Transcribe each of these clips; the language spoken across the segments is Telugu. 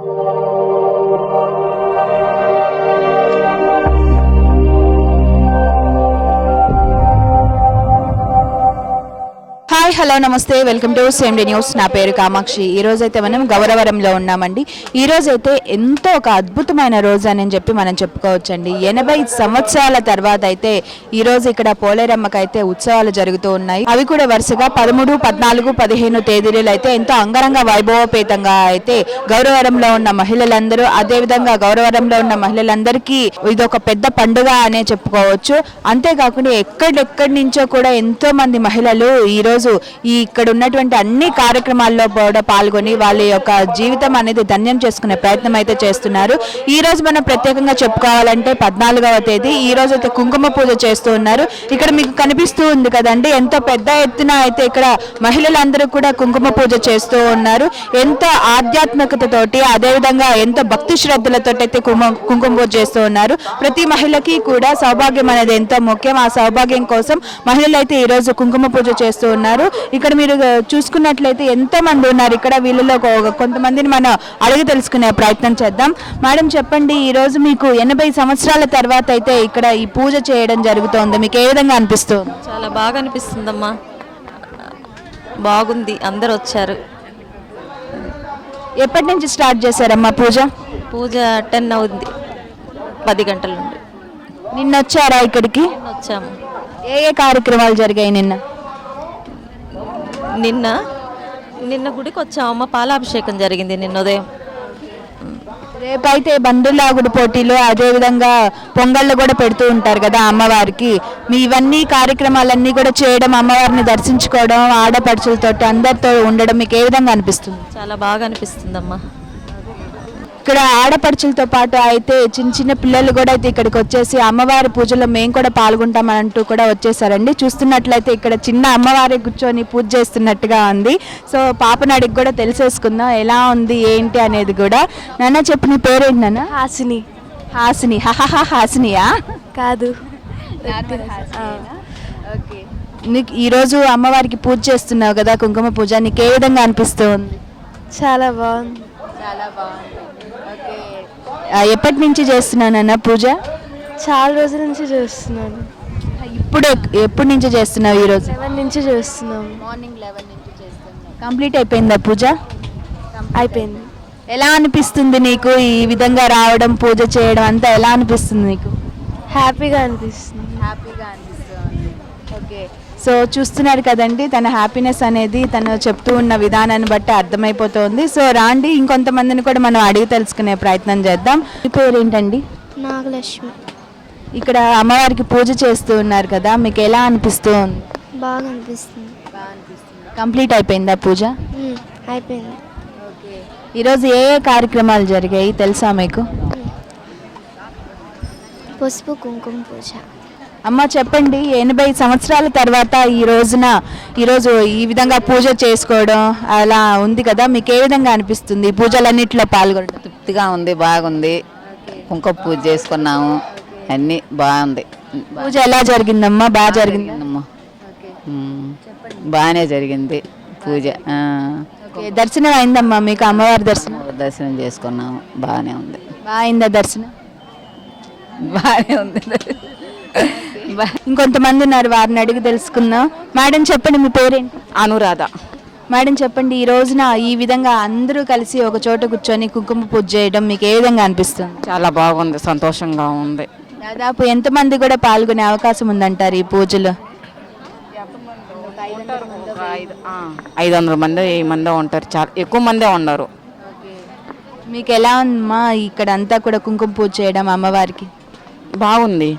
Música హలో నమస్తే. Welcome to same day news నా పేరు కామాక్షి. ఈ రోజు అయితే మనం గౌరవరంలో ఉన్నామండి. ఈ రోజు అయితే ఎంతో ఒక అద్భుతమైన రోజు అని చెప్పి మనం చెప్పుకోవచ్చండి. ఎనభై సంవత్సరాల తర్వాత అయితే ఈ రోజు ఇక్కడ పోలేరమ్మకైతే ఉత్సవాలు జరుగుతూ ఉన్నాయి. అవి కూడా వరుసగా పదమూడు పద్నాలుగు పదిహేను తేదీలలో అయితే ఎంతో అంగరంగ వైభవపేతంగా అయితే గౌరవరంలో ఉన్న మహిళలందరూ అదే విధంగా గౌరవరంలో ఉన్న మహిళలందరికీ ఇది ఒక పెద్ద పండుగ అనే చెప్పుకోవచ్చు. అంతేకాకుండా ఎక్కడెక్కడి నుంచో కూడా ఎంతో మంది మహిళలు ఈ రోజు ఈ ఇక్కడ ఉన్నటువంటి అన్ని కార్యక్రమాల్లో కూడా పాల్గొని వాళ్ళ యొక్క జీవితం అనేది ధన్యం చేసుకునే ప్రయత్నం అయితే చేస్తున్నారు. ఈ రోజు మనం ప్రత్యేకంగా చెప్పుకోవాలంటే పద్నాలుగవ తేదీ. ఈ రోజు అయితే కుంకుమ పూజ చేస్తూ ఉన్నారు. ఇక్కడ మీకు కనిపిస్తూ ఉంది కదండి ఎంతో పెద్ద ఎత్తున అయితే ఇక్కడ మహిళలందరూ కూడా కుంకుమ పూజ చేస్తూ ఉన్నారు. ఎంతో ఆధ్యాత్మికతతోటి అదేవిధంగా ఎంతో భక్తి శ్రద్ధలతో అయితే కుంకుమ కుంకుమ పూజ చేస్తూ ఉన్నారు. ప్రతి మహిళకి కూడా సౌభాగ్యం అనేది ఎంతో ముఖ్యం. ఆ సౌభాగ్యం కోసం మహిళలు అయితే ఈ రోజు కుంకుమ పూజ చేస్తూ ఉన్నారు. ఇక్కడ మీరు చూసుకున్నట్లయితే ఎంతో మంది ఉన్నారు. ఇక్కడ వీళ్ళలో కొంతమందిని మనం అడిగి తెలుసుకునే ప్రయత్నం చేద్దాం. మేడం చెప్పండి ఈ రోజు మీకు ఎనభై సంవత్సరాల తర్వాత అయితే ఇక్కడ ఈ పూజ చేయడం జరుగుతోంది. మీకు ఏ విధంగా అనిపిస్తుంది చాలా బాగా అనిపిస్తుందమ్మా. బాగుంది. అందరు వచ్చారు. ఎప్పటి నుంచి స్టార్ట్ చేశారమ్మా పూజ? పూజ టెన్ అవుద్ది. పది గంటల నుండి. నిన్న వచ్చారా ఇక్కడికి? వచ్చాము ఏ ఏ కార్యక్రమాలు జరిగాయి నిన్న? నిన్న నిన్న గుడికి వచ్చామమ్మ పాలాభిషేకం జరిగింది నిన్న ఉదయం. రేపైతే బంధులాగుడు పోటీలు అదే విధంగా పొంగళ్ళు కూడా పెడుతూ ఉంటారు కదా అమ్మవారికి. మీ ఇవన్నీ కార్యక్రమాలన్నీ కూడా చేయడం అమ్మవారిని దర్శించుకోవడం ఆడపడుచులతో అందరితో ఉండడం మీకు ఏ విధంగా అనిపిస్తుంది? చాలా బాగా అనిపిస్తుందమ్మా. ఇక్కడ ఆడపడుచులతో పాటు అయితే చిన్న చిన్న పిల్లలు కూడా అయితే ఇక్కడికి వచ్చేసి అమ్మవారి పూజలో మేము కూడా పాల్గొంటామని అంటూ కూడా వచ్చేసారండి. చూస్తున్నట్లయితే ఇక్కడ చిన్న అమ్మవారి కూర్చొని పూజ చేస్తున్నట్టుగా ఉంది. సో పాపని అడిగి కూడా తెలిసేసుకుందాం ఎలా ఉంది ఏంటి అనేది కూడా. నాన్న చెప్పు నీ పేరేంటి నాన్న? హాసిని. హాసిని. హహహ హాసినియా? కాదు. ఓకే. నీకు ఈరోజు అమ్మవారికి పూజ చేస్తున్నావు కదా కుంకుమ పూజ నీకు ఏ విధంగా అనిపిస్తుంది చాలా బాగుంది. చాలా బాగుంది. ఎప్పటి నుంచి చేస్తున్నానన్న పూజ? చాలా రోజుల నుంచి చూస్తున్నాను. ఇప్పుడు ఎక్- ఎప్పటి నుంచి చేస్తున్నావు ఈరోజు సెవెన్ నుంచి చూస్తున్నాము మార్నింగ్ లెవెన్ నుంచి చేస్తున్నావు కంప్లీట్ అయిపోయిందా పూజ? అయిపోయింది. ఎలా అనిపిస్తుంది నీకు ఈ విధంగా రావడం పూజ చేయడం అంతా ఎలా అనిపిస్తుంది నీకు? హ్యాపీగా అనిపిస్తుంది. హ్యాపీగా అనిపిస్తుంది. ఓకే. సో చూస్తున్నారు కదండి తన హ్యాపీనెస్ అనేది తను చెప్తూ ఉన్న విధానాన్ని బట్టి అర్థమైపోతుంది. సో రాండి ఇంకొంతమందిని కూడా మనం అడిగి తెలుసుకునే ప్రయత్నం చేద్దాం. మీ పేరు ఏంటండి నాగలక్ష్మి. ఇక్కడ అమ్మవారికి పూజ చేస్తూ ఉన్నారు కదా మీకు ఎలా అనిపిస్తుంది? బాగా అనిపిస్తుంది కంప్లీట్ అయిపోయిందా పూజ? అయిపోయింది. ఈరోజు ఏ ఏ కార్యక్రమాలు జరిగాయి తెలుసా మీకు? పసుపు కుంకుమ పూజ. అమ్మ చెప్పండి ఎనభై సంవత్సరాల తర్వాత ఈ రోజున ఈరోజు ఈ విధంగా పూజ చేసుకోవడం అలా ఉంది కదా మీకు ఏ విధంగా అనిపిస్తుంది? పూజలన్నింటిలో పాల్గొనడం. తృప్తిగా ఉంది బాగుంది. కుంకుమ పూజ చేసుకున్నాము అన్నీ బాగుంది. పూజ ఎలా జరిగిందమ్మా? బాగా జరిగింది? అమ్మా. ఉమ్, బాగానే జరిగింది పూజ. దర్శనం అయిందమ్మా మీకు అమ్మవారి దర్శనం? దర్శనం చేసుకున్నాము బాగానే ఉంది. బాగా అయిందా దర్శనం? బాగానే ఉంది. ఇంకొంతమంది ఉన్నారు వారిని అడిగి తెలుసుకుందాం. మేడం చెప్పండి మీ పేరేంటి? అనురాధ. మేడం చెప్పండి ఈ రోజున ఈ విధంగా అందరూ కలిసి ఒక చోట కూర్చొని కుంకుమ పూజ చేయడం మీకు ఏ విధంగా అనిపిస్తుంది? చాలా బాగుంది సంతోషంగా ఉంది. దాదాపు ఎంతమంది కూడా పాల్గొనే అవకాశం ఉందంటారు ఈ పూజలో? ఐదు వందల మంది వెయ్యి మంది ఉంటారు చాలా ఎక్కువ మందే ఉన్నారు మీకు ఎలా ఉందమ్మా ఇక్కడ అంతా కూడా కుంకుమ పూజ చేయడం అమ్మవారికి? బాగుంది.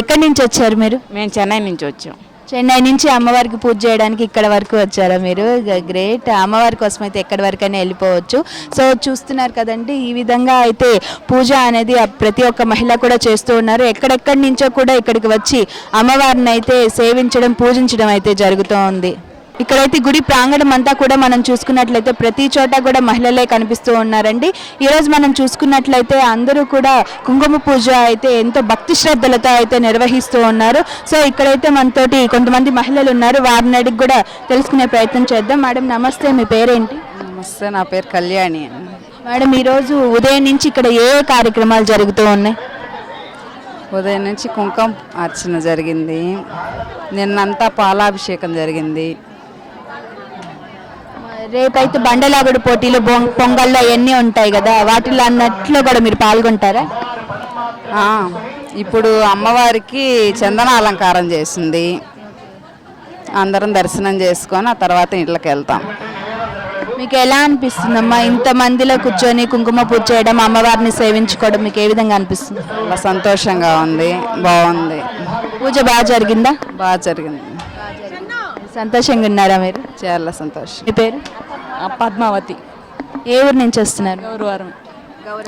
ఎక్కడి నుంచి వచ్చారు మీరు? మేము చెన్నై నుంచి వచ్చాం. చెన్నై నుంచి అమ్మవారికి పూజ చేయడానికి ఇక్కడ వరకు వచ్చారా మీరు? గ్రేట్. అమ్మవారి కోసం అయితే ఎక్కడి వరకైనా వెళ్ళిపోవచ్చు. సో చూస్తున్నారు కదండి ఈ విధంగా అయితే పూజ అనేది ప్రతి ఒక్క మహిళ కూడా చేస్తూ ఉన్నారు. ఎక్కడెక్కడి నుంచో కూడా ఇక్కడికి వచ్చి అమ్మవారిని అయితే సేవించడం పూజించడం అయితే జరుగుతూ ఉంది. ఇక్కడైతే గుడి ప్రాంగణం అంతా కూడా మనం చూసుకున్నట్లయితే ప్రతి చోట కూడా మహిళలే కనిపిస్తూ ఉన్నారండి. ఈరోజు మనం చూసుకున్నట్లయితే అందరూ కూడా కుంకుమ పూజ అయితే ఎంతో భక్తి శ్రద్ధలతో అయితే నిర్వహిస్తూ ఉన్నారు. సో ఇక్కడైతే మనతోటి కొంతమంది మహిళలు ఉన్నారు. వారిని అడిగి కూడా తెలుసుకునే ప్రయత్నం చేద్దాం. మేడం నమస్తే. మీ పేరేంటి? నమస్తే. నా పేరు కళ్యాణి మేడం ఈరోజు ఉదయం నుంచి ఇక్కడ ఏ కార్యక్రమాలు జరుగుతూ ఉన్నాయి? ఉదయం నుంచి కుంకుమ అర్చన జరిగింది. నిన్నంతా పాలాభిషేకం జరిగింది. రేపైతే బండలాగుడు పోటీలు పొంగల్లో అవన్నీ ఉంటాయి కదా వాటిలో అన్నట్లో కూడా మీరు పాల్గొంటారా? ఇప్పుడు అమ్మవారికి చందన అలంకారం చేసింది. అందరం దర్శనం చేసుకొని ఆ తర్వాత ఇంట్లోకి వెళ్తాం. మీకు ఎలా అనిపిస్తుందమ్మా? ఇంత మందిలో కూర్చొని కుంకుమ పూజ చేయడం అమ్మవారిని సేవించుకోవడం మీకు ఏ విధంగా అనిపిస్తుంది? చాలా సంతోషంగా ఉంది. బాగుంది. పూజ బాగా జరిగిందా? బాగా జరిగింది. సంతోషంగా ఉన్నారా మీరు? చాలా సంతోషం. మీ పేరు? పద్మావతి. ఏ ఊరు నుంచి వస్తున్నారు? గౌరవరం.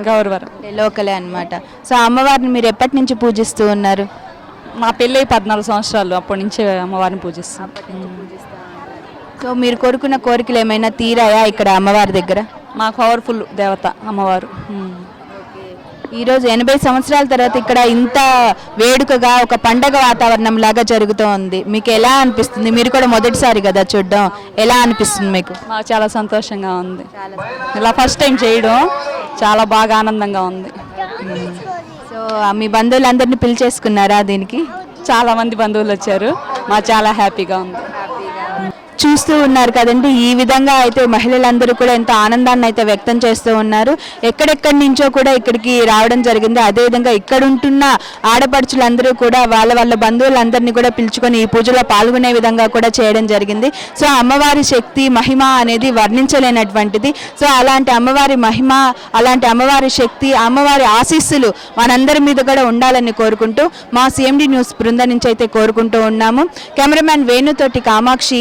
గౌరవరం. లోకలే అన్నమాట. సో అమ్మవారిని మీరు ఎప్పటి నుంచి పూజిస్తూ ఉన్నారు? మా పెళ్ళి పద్నాలుగు సంవత్సరాలు అప్పటి నుంచి అమ్మవారిని పూజిస్తాం. సో మీరు కోరుకున్న కోరికలు ఏమైనా తీరాయా ఇక్కడ అమ్మవారి దగ్గర? మా పవర్ఫుల్ దేవత అమ్మవారు. ఈరోజు ఎనభై సంవత్సరాల తర్వాత ఇక్కడ ఇంత వేడుకగా ఒక పండగ వాతావరణం లాగా జరుగుతూ ఉంది మీకు ఎలా అనిపిస్తుంది? మీరు కూడా మొదటిసారి కదా చూడడం. ఎలా అనిపిస్తుంది మీకు? మాకు చాలా సంతోషంగా ఉంది. ఇలా ఫస్ట్ టైం చేయడం చాలా బాగా ఆనందంగా ఉంది. సో మీ బంధువులందరినీ పిలిచేసుకున్నారా దీనికి? చాలా మంది బంధువులు వచ్చారు. మా చాలా హ్యాపీగా ఉంది. చూస్తూ ఉన్నారు కదండి. ఈ విధంగా అయితే మహిళలందరూ కూడా ఎంతో ఆనందాన్ని అయితే వ్యక్తం చేస్తూ ఉన్నారు. ఎక్కడెక్కడి నుంచో కూడా ఇక్కడికి రావడం జరిగింది. అదేవిధంగా ఇక్కడ ఉంటున్న ఆడపడుచులందరూ కూడా వాళ్ళ వాళ్ళ బంధువులందరినీ కూడా పిలుచుకొని ఈ పూజలో పాల్గొనే విధంగా కూడా చేయడం జరిగింది. సో అమ్మవారి శక్తి మహిమ అనేది వర్ణించలేనటువంటిది. సో అలాంటి అమ్మవారి మహిమ అలాంటి అమ్మవారి శక్తి అమ్మవారి ఆశీస్సులు మనందరి మీద కూడా ఉండాలని కోరుకుంటూ మా సిఎండి న్యూస్ బృందం నుంచి అయితే కోరుకుంటూ ఉన్నాము. కెమెరామ్యాన్ వేణుతోటి కామాక్షి